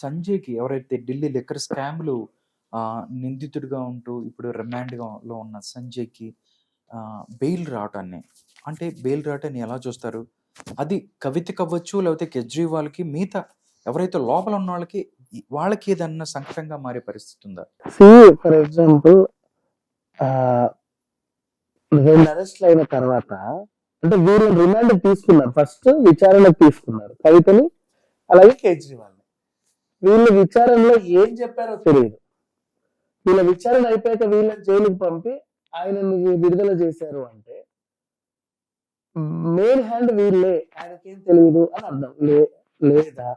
సంజయ్‌కి ఎవరైతే ఢిల్లీ లిక్కర్ స్కామ్‌లు నిందితుడిగా ఉంటూ ఇప్పుడు రిమాండ్‌గా లో ఉన్న సంజయ్‌కి బెయిల్ రావటాన్ని అంటే బెయిల్ రావటాన్ని ఎలా చూస్తారు? అది కవితకవ్వచ్చు, లేకపోతే కేజ్రీవాల్‌కి మిగతా ఎవరైతే లోపల ఉన్న వాళ్ళకి వాళ్ళకి ఏదన్నా సంకటంగా మారే పరిస్థితి ఉందా? ఫర్ ఎగ్జాంపుల్ ఆహ్, 2 అరెస్ట్‌లు అయిన తర్వాత అంటే వీళ్ళని రిమాండ్‌కి తీసుకున్నారు. ఫస్ట్ విచారణకు తీసుకున్నారు. కవితని అలాగే కేజ్రీవాల్‌ని. వీళ్ళు విచారణలో ఏం చెప్పారో తెలీదు. వీళ్ళ విచారణ అయిపోయాక వీళ్ళని జైలుకి పంపి ఆయనని విడుదల చేశారు అంటే మెయిన్ హ్యాండ్ వీళ్ళే. ఆయనకేం తెలియదు అని అర్థం. లేదా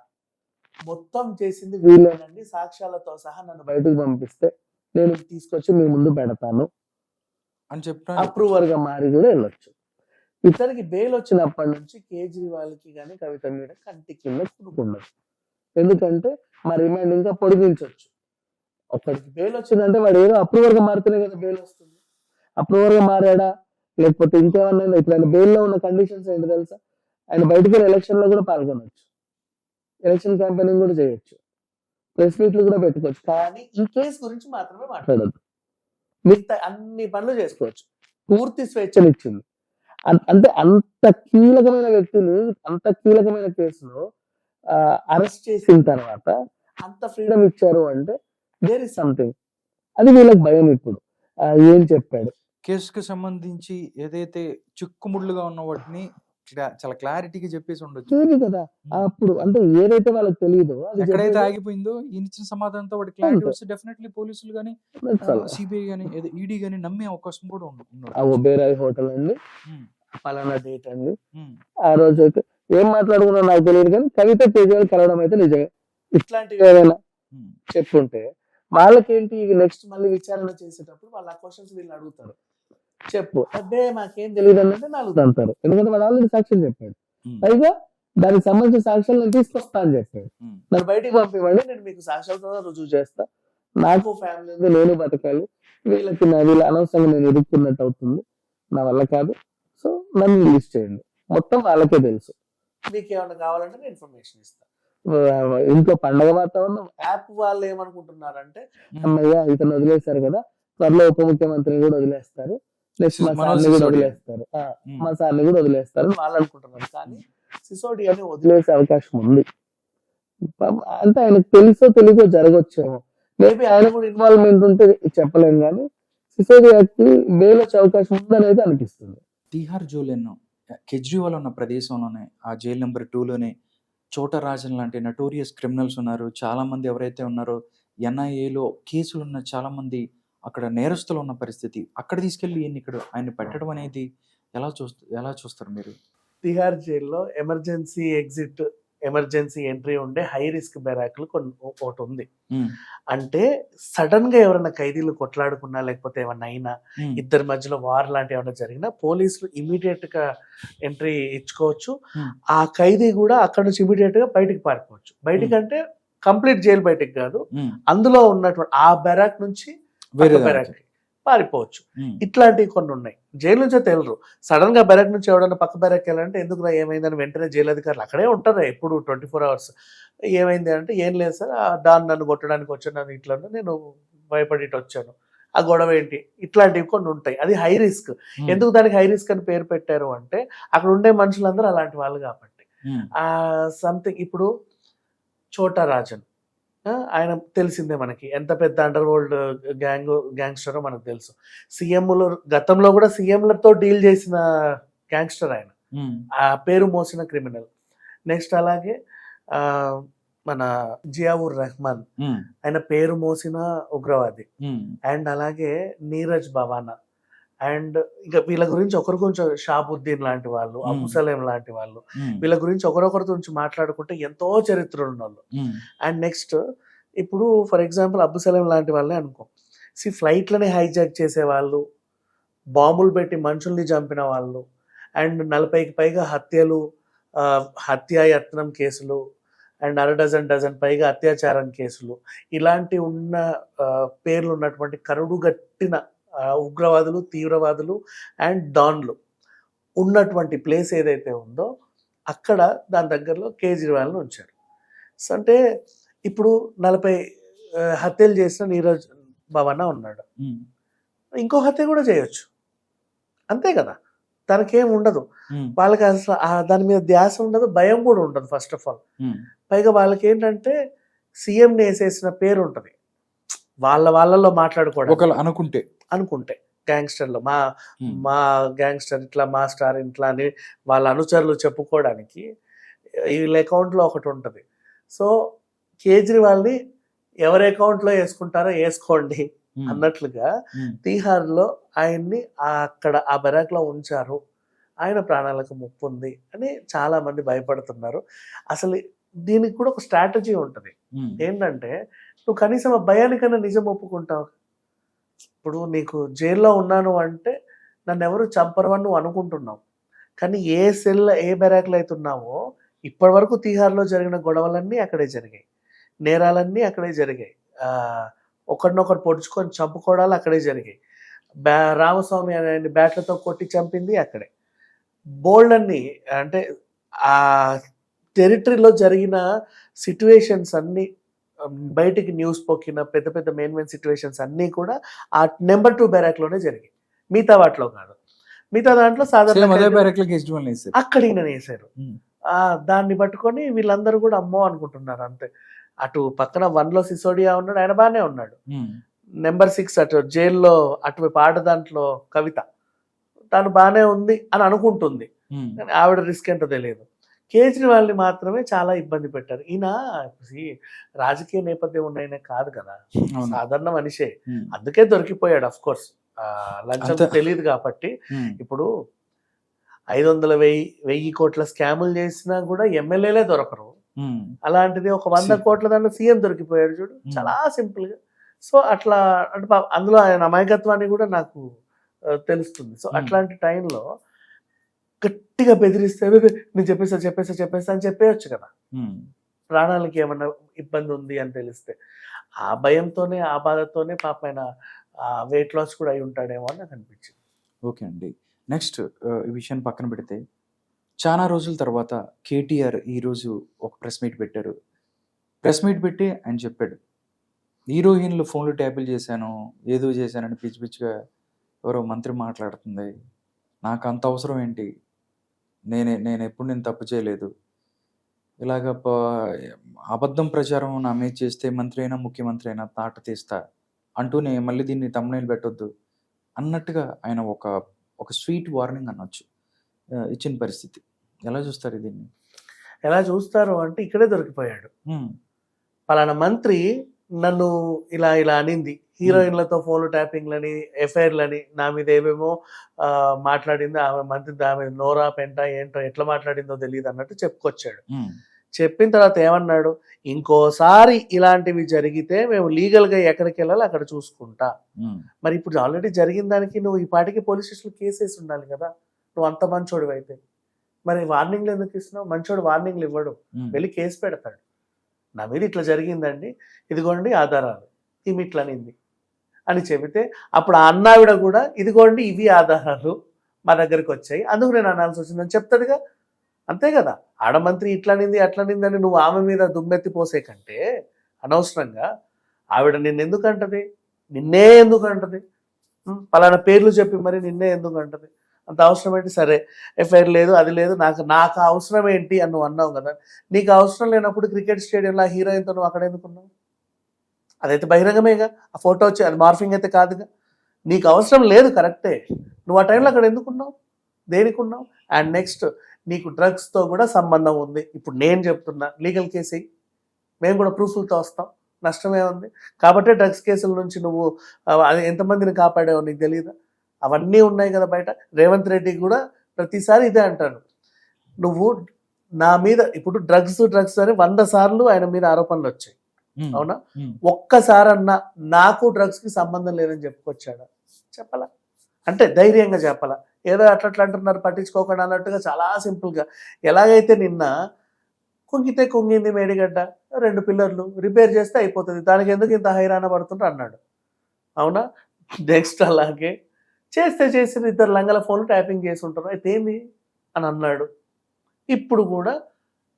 మొత్తం చేసింది వీళ్ళేనండి. సాక్ష్యాలతో సహా నన్ను బయటకు పంపిస్తే నేను తీసుకొచ్చి మీ ముందు పెడతాను. అని చెప్పడానికి అప్రూవర్గా మారి కూడా వెళ్ళొచ్చు. ఇతనికి బెయిల్ వచ్చినప్పటి నుంచి కేజ్రీవాల్కి కానీ కవిత మీద కంటి కింద కునుకున్నది ఎందుకంటే మా రిమాండ్ ఇంకా పొడిగించవచ్చు ఒకటి బెయిల్ వచ్చిందంటే వాడు ఏదో అప్రూవర్గా మారితేనే కదా బెయిల్ వస్తుంది. అప్రూవర్గా మారాడా? లేకపోతే ఇంకేమన్నా ఇప్పుడు ఆయన బెయిల్లో ఉన్న కండిషన్స్ ఏంటి తెలుసా? ఆయన బయటికి వెళ్ళి ఎలక్షన్లో కూడా పాల్గొనవచ్చు ఎలక్షన్ క్యాంపెయినింగ్ కూడా చేయొచ్చు. ప్రెస్ మీట్లు కూడా పెట్టుకోవచ్చు. కానీ ఈ కేసు గురించి మాత్రమే మాట్లాడద్దు. మిగతా అన్ని పనులు చేసుకోవచ్చు. పూర్తి స్వేచ్ఛనిచ్చింది. అన్- అంటే అంత కీలకమైన వ్యక్తిని అంత కీలకమైన కేసులో అరెస్ట్ చేసిన తర్వాత అంత ఫ్రీడమ్ ఇచ్చారు అంటే దేర్ ఇస్ సంథింగ్ అది వీళ్ళకి భయం ఇప్పుడు. ఏం చెప్పాడు? కేసుకి సంబంధించి ఏదైతే చిక్కుముడ్లుగా ఉన్న వాటిని చాలా క్లారిటీగా చెప్పేసి ఉండొచ్చు. తెలియదు కదా. అప్పుడు అంటే ఏదైతే వాళ్ళకి తెలియదో ఎక్కడైతే ఆగిపోయిందో ఈయన ఇచ్చిన సమాధానంతో వాటి క్లారిటీ. వస్తే డెఫినెట్లీ పోలీసులు all. సిబిఐ గానీ ఏదో ఈడీ గానీ నమ్మే అవకాశం కూడా ఉంది ఆ. ఒబేరాయ్ హోటల్ అండి. పలానా డేట్ అండి. ఆ రోజు అయితే ఏం మాట్లాడుకున్నా నాకు తెలియదు కానీ కవిత కేజ్రీవాల్ కలవడం అయితే నిజమే. ఇట్లాంటివి ఏదైనా చెప్పుంటే వాళ్ళకేంటి ఇవి నెక్స్ట్ మళ్ళీ విచారణ చేసేటప్పుడు వాళ్ళ క్వశ్చన్స్ వీళ్ళు అడుగుతారు. చెప్పు. అదే మాకేం తెలియదు అన్నట్టు నాలుగు తంతారు ఎందుకంటే వాడు ఆల్రెడీ సాక్ష్యం చెప్పాడు. పైగా దానికి సంబంధించిన సాక్ష్యాలు నేను తీసుకొస్తా అని చెప్పాడు. నన్ను బయటికి పంపివ్వండి నేను మీకు సాక్ష్యాలతో రుజువు చేస్తా. నాకు ఫ్యామిలీ ఉంది నేను బతకాలి. వీళ్ళకి నా వీళ్ళ అనవసరంగా నేను ఇరుక్కున్నట్టు అవుతుంది. నా వల్ల కాదు. సో నన్ను రిలీజ్ చేయండి. మొత్తం వాళ్ళకే తెలుసు. మీకు ఏమైనా కావాలంటే నేను ఇన్ఫర్మేషన్ ఇస్తాను ఇంట్లో పండగ వాతావరణం. యాప్ వాళ్ళు ఏమనుకుంటున్నారంటే. అమ్మయ్య ఇతను వదిలేశారు కదా త్వరలో ఉప ముఖ్యమంత్రిని కూడా వదిలేస్తారు. నెక్స్ట్ మా సార్ని కూడా. వదిలేస్తారు. మా సార్ని కూడా వదిలేస్తారు. అని వాళ్ళు అనుకుంటున్నారు. కానీ సిసోడియాని వదిలేసే అవకాశం ఉంది. అంటే ఆయనకు తెలుసో తెలియకో జరగచ్చేమో. మేబీ ఆయన కూడా ఇన్వాల్వ్మెంట్ ఉంటే చెప్పలేం కానీ సిసోడియాకి వచ్చే అవకాశం ఉందనేది అనిపిస్తుంది. తీహార్ జైలు కేజ్రీవాల్ ఉన్న ప్రదేశంలోనే ఆ జైలు నెంబర్ టూలోనే చోట రాజన్ లాంటి నటోరియస్ క్రిమినల్స్ ఉన్నారు. చాలామంది ఎవరైతే ఉన్నారో ఎన్ఐఏలో కేసులు ఉన్న చాలామంది అక్కడ నేరస్తులు ఉన్న పరిస్థితి. అక్కడ తీసుకెళ్ళి ఈయన ఇక్కడ ఆయన పెట్టడం అనేది ఎలా చూస్తారు ఎలా చూస్తారు మీరు? తిహార్ జైల్లో ఎమర్జెన్సీ ఎగ్జిట్ ఎమర్జెన్సీ ఎంట్రీ ఉండే హై రిస్క్ బెరాక్లు కొన్ని ఒకటి ఉంది. అంటే సడన్గా ఎవరైనా ఖైదీలు కొట్లాడుకున్నా లేకపోతే ఏమన్నా అయినా ఇద్దరి మధ్యలో వార్ లాంటి ఏమైనా జరిగినా పోలీసులు ఇమీడియట్గా ఎంట్రీ ఇచ్చుకోవచ్చు. ఆ ఖైదీ కూడా అక్కడ నుంచి ఇమీడియట్గా బయటికి పారిపోవచ్చు. బయటికి అంటే కంప్లీట్ జైలు బయటికి కాదు. అందులో ఉన్నటువంటి ఆ బెరాక్ నుంచి వేరే బెరాక్ పారిపోవచ్చు. ఇట్లాంటివి కొన్ని ఉన్నాయి జైలు నుంచే తెలియరు సడన్గా బెరాక్ నుంచి ఎవడన్నా పక్క బెరాక్ వెళ్ళాలంటే ఎందుకు ఏమైందని వెంటనే జైలు అధికారులు అక్కడే ఉంటారు. ఎప్పుడు ట్వంటీ ఫోర్ అవర్స్. ఏమైంది అంటే ఏం లేదు సార్ ఆ డాన్ నన్ను కొట్టడానికి వచ్చాను నన్ను ఇట్లా నేను భయపడి వచ్చాను. ఆ గొడవ ఏంటి? ఇట్లాంటివి కొన్ని ఉంటాయి అది హై రిస్క్. ఎందుకు దానికి హై రిస్క్ అని పేరు పెట్టారు అంటే అక్కడ ఉండే మనుషులందరూ అలాంటి వాళ్ళు కాబట్టి. ఆ సంథింగ్ ఇప్పుడు చోటా రాజన్. ఆయన తెలిసిందే మనకి. ఎంత పెద్ద అండర్ వరల్డ్ గ్యాంగ్ గ్యాంగ్స్టరో మనకు తెలుసు. సీఎంలు గతంలో కూడా సీఎంలతో డీల్ చేసిన గ్యాంగ్స్టర్ ఆయన. ఆ పేరు మోసిన క్రిమినల్ నెక్స్ట్ అలాగే మన జియావుర్ రెహమాన్. ఆయన పేరు మోసిన ఉగ్రవాది. అండ్ అలాగే నీరజ్ భవానా. అండ్ ఇంకా వీళ్ళ గురించి ఒకరి గురించి షాబుద్దీన్ లాంటి వాళ్ళు Hmm. అబు సలేం లాంటి వాళ్ళు వీళ్ళ గురించి ఒకరొకరి గురించి మాట్లాడుకుంటే ఎంతో చరిత్రలు ఉన్న వాళ్ళు అండ్ నెక్స్ట్ ఇప్పుడు ఫర్ ఎగ్జాంపుల్ అబ్బు సలేం లాంటి వాళ్ళే అనుకో. సి ఫ్లైట్లని హైజాక్ చేసే వాళ్ళు బాంబులు పెట్టి మనుషుల్ని చంపిన వాళ్ళు అండ్ నలభైకి పైగా హత్యలు హత్యాయత్నం కేసులు అండ్ అర డజన్ డజన్ పైగా అత్యాచారం కేసులు ఇలాంటి ఉన్న పేర్లు ఉన్నటువంటి కరుడు గట్టిన ఆ, ఉగ్రవాదులు తీవ్రవాదులు అండ్ డాన్లు ఉన్నటువంటి ప్లేస్ ఏదైతే ఉందో అక్కడ దాని దగ్గరలో కేజ్రీవాల్ని ఉంచారు. సో అంటే ఇప్పుడు నలభై హత్యలు చేసిన నీరజ్ భవన ఉన్నాడు. ఇంకో హత్య కూడా చేయొచ్చు. అంతే కదా? తనకేం ఉండదు. వాళ్ళకి అసలు దాని మీద ధ్యాస ఉండదు భయం కూడా ఉండదు ఫస్ట్ ఆఫ్ ఆల్ పైగా వాళ్ళకి ఏంటంటే సీఎంని వేసేసిన పేరు ఉంటది వాళ్ళ వాళ్ళలో మాట్లాడుకోవడం ఒకళ్ళు అనుకుంటే. అనుకుంటే. గ్యాంగ్స్టర్లు. మా మా గ్యాంగ్స్టర్ ఇట్లా మా స్టార్ ఇట్లా అని వాళ్ళ అనుచరులు చెప్పుకోవడానికి వీళ్ళ అకౌంట్లో ఒకటి ఉంటుంది. సో కేజ్రీవాల్ని ఎవరి అకౌంట్లో వేసుకుంటారో వేసుకోండి అన్నట్లుగా తీహార్లో ఆయన్ని అక్కడ ఆ బెరాక్లో ఉంచారు. ఆయన ప్రాణాలకు ముప్పు ఉంది అని చాలా మంది భయపడుతున్నారు. అసలు దీనికి కూడా ఒక స్ట్రాటజీ ఉంటుంది. ఏంటంటే నువ్వు కనీసం ఆ భయానికైనా నిజం ఒప్పుకుంటావు. ఇప్పుడు నీకు జైల్లో ఉన్నాను అంటే నన్ను ఎవరు చంపరు అని నువ్వు అనుకుంటున్నావు. కానీ ఏ సెల్ ఏ బెరాక్లో ఉన్నావో ఇప్పటి వరకు తీహార్లో జరిగిన గొడవలన్నీ అక్కడే జరిగాయి. నేరాలన్నీ అక్కడే జరిగాయి. ఒకరినొకరు పొడుచుకొని చంపుకోవడాలు అక్కడే జరిగాయి. బ్యా రామస్వామి అనే బ్యాట్లతో కొట్టి చంపింది అక్కడే. బోల్డ్ అన్ని అంటే ఆ టెరిటరీలో జరిగిన సిట్యువేషన్స్ అన్ని బయటికి న్యూస్ పొక్కిన పెద్ద పెద్ద మెయిన్ మెయిన్ సిచ్యువేషన్స్ అన్నీ కూడా ఆ నెంబర్ టూ లోనే జరిగాయి. మిగతా వాటిలో కాదు. మిగతా దాంట్లో సాధారణ అక్కడ ఈయన వేశారు. దాన్ని పట్టుకొని వీళ్ళందరూ కూడా అమ్మో అనుకుంటున్నారు అంతే. అటు పక్కన వన్లో సిసోడియా ఉన్నాడు ఆయన బాగానే ఉన్నాడు. నెంబర్ సిక్స్ అటు జైల్లో అటువైపు ఆట దాంట్లో కవిత. తను బాగానే ఉంది అని అనుకుంటుంది. ఆవిడ రిస్క్ ఏంటో తెలియదు. కేజ్రీవాల్ని మాత్రమే చాలా ఇబ్బంది పెట్టారు. ఈయన రాజకీయ నేపథ్యం ఉన్నాయనే కాదు కదా. సాధారణ మనిషే. అందుకే దొరికిపోయాడు అఫ్ కోర్స్ లంచం తెలియదు కాబట్టి. ఇప్పుడు ఐదు వందల వెయ్యి వెయ్యి కోట్ల స్కాములు చేసినా కూడా ఎమ్మెల్యేలే దొరకరు. అలాంటిది ఒక వంద. కోట్ల దాంట్లో సీఎం దొరికిపోయాడు చూడు. చాలా సింపుల్గా. సో అట్లా అంటే అందులో ఆయన అమాయకత్వాన్ని కూడా నాకు తెలుస్తుంది. సో. అట్లాంటి టైంలో గట్టిగా బెదిరిస్తే "అబ్బే, నేను చెప్పేసా చెప్పేసా చెప్పేసా అని చెప్పేయచ్చు కదా. ప్రాణాలకి ఏమన్నా ఇబ్బంది ఉంది అని తెలిస్తే ఆ భయంతోనే ఆ బాధతోనే పాప ఆయన వెయిట్ లాస్ కూడా అయి ఉంటాడేమో అని నాకు అనిపించింది. ఓకే అండి. నెక్స్ట్ ఈ విషయాన్ని పక్కన పెడితే చాలా రోజుల తర్వాత కేటీఆర్ ఈరోజు ఒక ప్రెస్ మీట్ పెట్టారు. ప్రెస్ మీట్ పెట్టి ఆయన చెప్పాడు హీరోయిన్లు ఫోన్లు ట్యాపిల్ చేశాను ఏదో చేశానని పిచ్చి పిచ్చిగా ఎవరో మంత్రి మాట్లాడుతుంది. నాకు అంత అవసరం ఏంటి? నేనే నేను ఎప్పుడు నేను తప్పు చేయలేదు. ఇలాగ అబద్ధం ప్రచారం నా మీద చేస్తే మంత్రి అయినా ముఖ్యమంత్రి అయినా తాట తీస్తా అంటూనే మళ్ళీ దీన్ని తమ్మునేలు పెట్టొద్దు అన్నట్టుగా ఆయన ఒక ఒక స్వీట్ వార్నింగ్ అనొచ్చు. ఇచ్చిన పరిస్థితి. ఎలా చూస్తారు దీన్ని? ఎలా చూస్తారు అంటే ఇక్కడే దొరికిపోయాడు. పలానా మంత్రి నన్ను ఇలా ఇలా అనింది. హీరోయిన్లతో ఫోన్లు ట్యాపింగ్లని ఎఫ్ఐఆర్లని నా మీద ఏమేమో మాట్లాడింది ఆమె మంత్రి ఆమె నోరా పెంట ఏంటో ఎట్లా మాట్లాడిందో తెలియదు అన్నట్టు చెప్పుకొచ్చాడు. చెప్పిన తర్వాత ఏమన్నాడు? ఇంకోసారి ఇలాంటివి జరిగితే మేము లీగల్గా ఎక్కడికి వెళ్ళాలో అక్కడ చూసుకుంటా. మరి ఇప్పుడు ఆల్రెడీ జరిగిన దానికి నువ్వు ఈ పాటికి పోలీస్ స్టేషన్ కేసేసి ఉండాలి కదా. నువ్వు అంత మంచోడు అయితే మరి వార్నింగ్లు ఎందుకు ఇస్తున్నావు? మంచోడు వార్నింగ్లు ఇవ్వడు. వెళ్ళి కేసు పెడతాడు. నా మీద ఇట్లా జరిగిందండి. ఇదిగోండి ఆధారాలు. ఈమె ఇట్లా అనింది. అని చెబితే అప్పుడు ఆ అన్నావిడ కూడా ఇదిగోండి ఇవి ఆధారాలు మా దగ్గరికి వచ్చాయి. అందుకు నేను అనాల్సి వచ్చిందని చెప్తాడుగా? అంతే కదా. ఆడమంత్రి ఇట్లనింది అట్లనింది అని నువ్వు ఆమె మీద దుమ్మెత్తి పోసే కంటే అనవసరంగా ఆవిడ నిన్నెందుకు అంటది? నిన్నే ఎందుకు అంటది? పలానా పేర్లు చెప్పి మరి నిన్నే ఎందుకు అంటది? అంత అవసరం ఏంటి? సరే. ఎఫ్ఐఆర్ లేదు అది లేదు నాకు నాకు అవసరం ఏంటి అని నువ్వు అన్నావు కదా. నీకు అవసరం లేనప్పుడు క్రికెట్ స్టేడియంలో హీరోయిన్తో నువ్వు అక్కడ ఎందుకున్నావు అదైతే బహిరంగమేగా. ఆ ఫోటో వచ్చి అది మార్ఫింగ్ అయితే కాదుగా. నీకు అవసరం లేదు కరెక్టే. నువ్వు ఆ టైంలో అక్కడ ఎందుకున్నావు దేనికి ఉన్నావు? అండ్ నెక్స్ట్ నీకు డ్రగ్స్తో కూడా సంబంధం ఉంది. ఇప్పుడు నేను చెప్తున్నా లీగల్ కేసు. మేము కూడా ప్రూఫ్లతో వస్తాం. నష్టమే ఉంది. కాబట్టి డ్రగ్స్ కేసుల నుంచి నువ్వు అది ఎంతమందిని కాపాడావో నీకు తెలియదా అవన్నీ ఉన్నాయి కదా బయట. రేవంత్ రెడ్డి కూడా ప్రతిసారి ఇదే అంటారు నువ్వు నా మీద ఇప్పుడు డ్రగ్స్ డ్రగ్స్ అని వంద సార్లు ఆయన మీద ఆరోపణలు వచ్చాయి. అవునా? ఒక్కసారన్నా నాకు డ్రగ్స్కి సంబంధం లేదని చెప్పుకొచ్చాడా? చెప్పలా? అంటే ధైర్యంగా చెప్పాలా? ఏదో అట్లా అట్లా అంటున్నారు పట్టించుకోకుండా అన్నట్టుగా చాలా సింపుల్గా ఎలాగైతే నిన్న కుంగితే కుంగింది మేడిగడ్డ రెండు పిల్లర్లు రిపేర్ చేస్తే అయిపోతుంది. దానికి ఎందుకు ఇంత హైరాణ పడుతుంటారు అన్నాడు. అవునా? నెక్స్ట్ అలాగే చేస్తే చేసిన ఇద్దరు లంగల ఫోన్లు ట్యాపింగ్ చేసి ఉంటారు. అయితే ఏంది అని అన్నాడు. ఇప్పుడు కూడా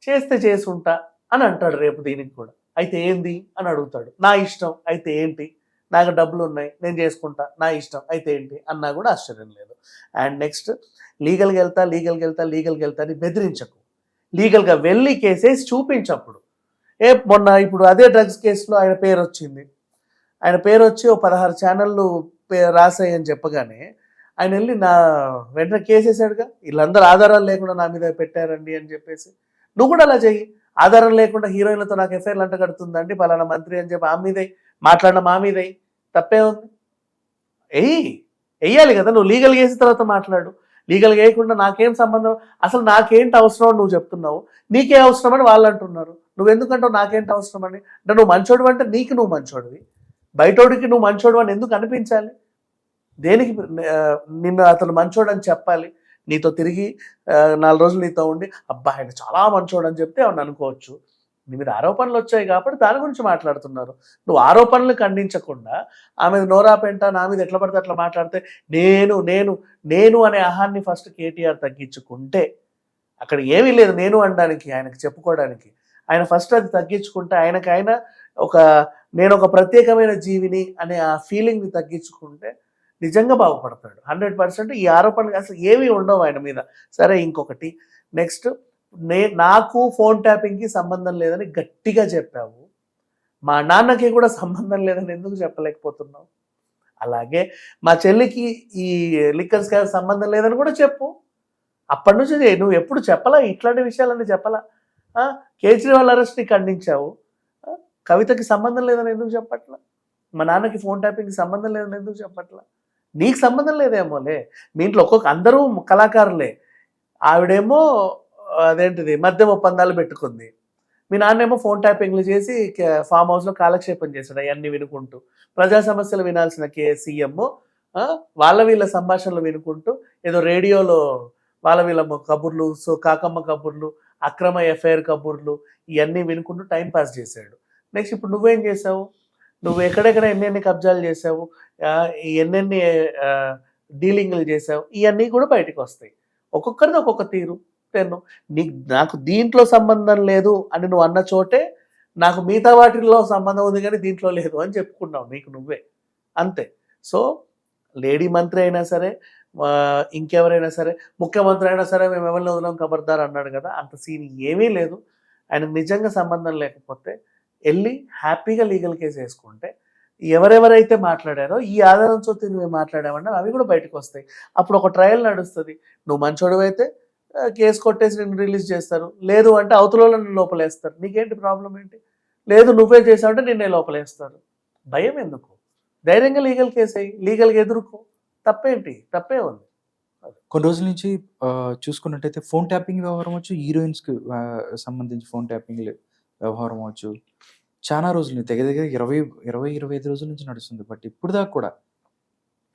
చేస్తే చేసుంటా అని అంటాడు రేపు దీనికి కూడా. అయితే ఏంది? అని అడుగుతాడు. నా ఇష్టం. అయితే ఏంటి? నాకు డబ్బులు ఉన్నాయి. నేను చేసుకుంటా. నా ఇష్టం. అయితే ఏంటి? అన్నా కూడా ఆశ్చర్యం లేదు. అండ్ నెక్స్ట్ లీగల్కి వెళ్తా లీగల్కి వెళ్తా లీగల్కి వెళ్తా అని బెదిరించకు. లీగల్గా వెళ్ళి కేసేసి చూపించప్పుడు. ఏ మొన్న ఇప్పుడు అదే డ్రగ్స్ కేసులో ఆయన పేరు వచ్చింది. ఆయన పేరు వచ్చి ఓ పదహారు ఛానళ్ళు పే రాసాయని చెప్పగానే ఆయన వెళ్ళి నా వెంటనే కేసేసాడుగా వీళ్ళందరూ ఆధారాలు లేకుండా నా మీద పెట్టారండి అని చెప్పేసి. నువ్వు కూడా అలా చెయ్యి. ఆధారం లేకుండా హీరోయిన్లతో నాకు ఎఫ్ఐఆర్లు అంట కడుతుందండి. పలానా మంత్రి అని చెప్పి ఆ మీదై మాట్లాడిన మా మీదై. తప్పే ఉంది. ఎయ్యి వెయ్యాలి కదా. నువ్వు లీగల్ చేసిన తర్వాత మాట్లాడు. లీగల్ వేయకుండా నాకేం సంబంధం? అసలు నాకేంటి అవసరం అని నువ్వు చెప్తున్నావు? నీకే అవసరం అని వాళ్ళు అంటున్నారు. నువ్వు ఎందుకంటావు నాకేంటి అవసరం అని? అంటే నువ్వు మంచోడు అంటే నీకు నువ్వు మంచోడివి. బయటోడికి నువ్వు మంచోడు అని ఎందుకు అనిపించాలి? దేనికి నిన్ను అతను మంచోడు అని చెప్పాలి? నీతో తిరిగి నాలుగు రోజులు నీతో ఉండి అబ్బా ఆయన చాలా మంచోడు అని చెప్తే అవును అనుకోవచ్చు? నీ మీద ఆరోపణలు వచ్చాయి కాబట్టి దాని గురించి మాట్లాడుతున్నారు. నువ్వు ఆరోపణలు ఖండించకుండా ఆమె నోరా పెంట నా మీద ఎట్లా పడితే అట్లా మాట్లాడితే నేను నేను నేను అనే అహాన్ని ఫస్ట్ కేటీఆర్ తగ్గించుకుంటే అక్కడ ఏమీ లేదు నేను అనడానికి ఆయనకు చెప్పుకోవడానికి. ఆయన ఫస్ట్ అది తగ్గించుకుంటే ఆయనకు ఆయన ఒక నేను ఒక ప్రత్యేకమైన జీవిని అనే ఆ ఫీలింగ్ని తగ్గించుకుంటే నిజంగా బాగుపడతాడు. హండ్రెడ్ పర్సెంట్ ఈ ఆరోపణలు అసలు ఏమీ ఉండవు ఆయన మీద. సరే ఇంకొకటి. నెక్స్ట్ నే నాకు ఫోన్ ట్యాపింగ్కి సంబంధం లేదని గట్టిగా చెప్పావు. మా నాన్నకి కూడా సంబంధం లేదని ఎందుకు చెప్పలేకపోతున్నావు? అలాగే మా చెల్లికి ఈ లిక్కర్స్ కాదు సంబంధం లేదని కూడా చెప్పు. అప్పటి నుంచి నువ్వు ఎప్పుడు చెప్పలా? ఇట్లాంటి విషయాలన్నీ చెప్పలా? కేజ్రీవాల్ అరెస్ట్ని ఖండించావు. కవితకి సంబంధం లేదని ఎందుకు చెప్పట్లా? మా నాన్నకి ఫోన్ ట్యాపింగ్కి సంబంధం లేదని ఎందుకు చెప్పట్లా? నీకు సంబంధం లేదేమోలే. మీ ఇంట్లో ఒక్కొక్క అందరూ కళాకారులే. ఆవిడేమో అదేంటిది మద్యం ఒప్పందాలు పెట్టుకుంది. మీ నాన్నేమో ఫోన్ ట్యాపింగ్లు చేసి ఫామ్ హౌస్లో కాలక్షేపం చేశాడు అవన్నీ వినుకుంటూ. ప్రజా సమస్యలు వినాల్సిన కే సీఎం వాళ్ళ వీళ్ళ సంభాషణలు వినుకుంటూ ఏదో రేడియోలో వాళ్ళ వీళ్ళ కబుర్లు సో కాకమ్మ కబుర్లు అక్రమ ఎఫ్ఐఆర్ కబుర్లు ఇవన్నీ వినుకుంటూ టైం పాస్ చేశాడు. నెక్స్ట్ ఇప్పుడు నువ్వేం చేసావు? నువ్వు ఎక్కడెక్కడ ఎన్నెన్ని కబ్జాలు చేసావు? ఎన్నెన్ని డీలింగ్లు చేసావు? ఇవన్నీ కూడా బయటకు వస్తాయి. ఒక్కొక్కరిది ఒక్కొక్క తీరు. నేను నీకు నాకు దీంట్లో సంబంధం లేదు అని నువ్వు అన్న చోటే నాకు మిగతా వాటిల్లో సంబంధం ఉంది కానీ దీంట్లో లేదు అని చెప్పుకున్నావు నీకు నువ్వే. అంతే. సో లేడీ మంత్రి అయినా సరే ఇంకెవరైనా సరే ముఖ్యమంత్రి అయినా సరే మేము ఎవరిని వదలం కబర్దార్ అన్నాడు కదా అంత సీన్ ఏమీ లేదు. ఆయనకు నిజంగా సంబంధం లేకపోతే వెళ్ళి హ్యాపీగా లీగల్ కేసు వేసుకుంటే ఎవరెవరైతే మాట్లాడారో ఈ ఆధారంతో నువ్వు మాట్లాడామన్నా అవి కూడా బయటకు వస్తాయి. అప్పుడు ఒక ట్రయల్ నడుస్తుంది. నువ్వు మంచోడు అయితే కేసు కొట్టేసి నిన్ను రిలీజ్ చేస్తారు. లేదు అంటే అవతల లోపలేస్తారు. నీకేంటి ప్రాబ్లం ఏంటి? లేదు నువ్వే చేసావంటే నిన్నే లోపలేస్తారు. భయం ఎందుకు? ధైర్యంగా లీగల్ కేసు అయ్యి లీగల్గా ఎదుర్కో. తప్పేంటి? తప్పే ఉంది. కొన్ని రోజుల నుంచి చూసుకున్నట్టయితే ఫోన్ ట్యాపింగ్ వ్యవహారం అవచ్చు హీరోయిన్స్కి సంబంధించి ఫోన్ ట్యాపింగ్ వ్యవహారం అవచ్చు చాలా రోజులు దగ్గర దగ్గర ఇరవై ఇరవై ఇరవై ఐదు రోజుల నుంచి నడుస్తుంది. బట్ ఇప్పుడు దాకా కూడా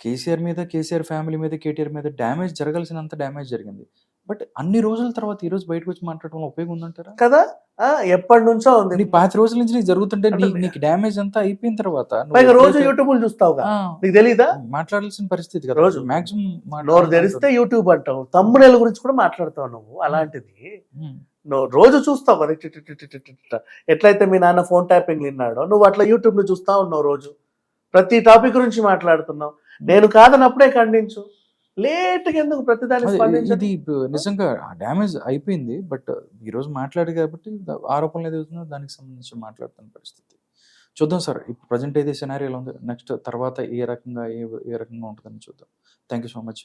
కేసీఆర్ మీద కేసీఆర్ ఫ్యామిలీ మీద కేటీఆర్ మీద డ్యామేజ్ జరగాల్సినంత డ్యామేజ్ జరిగింది. బట్ అన్ని రోజుల తర్వాత ఈ రోజు బయటకు వచ్చి మాట్లాడడం ఉపయోగం ఉందంటారా? కదా? ఎప్పటి నుంచో ఉంది. నీ పాతి రోజుల నుంచి నీకు జరుగుతుంటే నీకు డ్యామేజ్ అంతా అయిపోయిన తర్వాత రోజు యూట్యూబ్ చూస్తావుగా? ఆ, నీకు తెలీదా? మాట్లాడాల్సిన పరిస్థితి కదా. రోజు. మాక్సిమం నోరు తెరిస్తే యూట్యూబ్ అంటావు. తమ్మునేల గురించి కూడా మాట్లాడతావు నువ్వు. అలాంటిది నువ్వు రోజు చూస్తావు ఇట్. ఎట్లయితే మీ నాన్న ఫోన్ ట్యాపింగ్ విన్నాడో నువ్వు అట్లా యూట్యూబ్లో చూస్తా ఉన్నావు రోజు. ప్రతి టాపిక్ గురించి మాట్లాడుతున్నావు. నేను కాదనప్పుడే ఖండించు. లేట్గా ఎందుకు ప్రతిదాన్ని ఇది నిజంగా డ్యామేజ్ అయిపోయింది బట్ ఈ రోజు మాట్లాడు కాబట్టి ఆరోపణలు ఏది అవుతుందో దానికి సంబంధించి మాట్లాడుతున్న పరిస్థితి. చూద్దాం సార్ ఇప్పుడు ప్రజెంట్ అయితే సినారియోలో ఉంది? నెక్స్ట్ తర్వాత ఏ రకంగా ఏ ఏ రకంగా ఉంటుందని చూద్దాం. Thank you so much.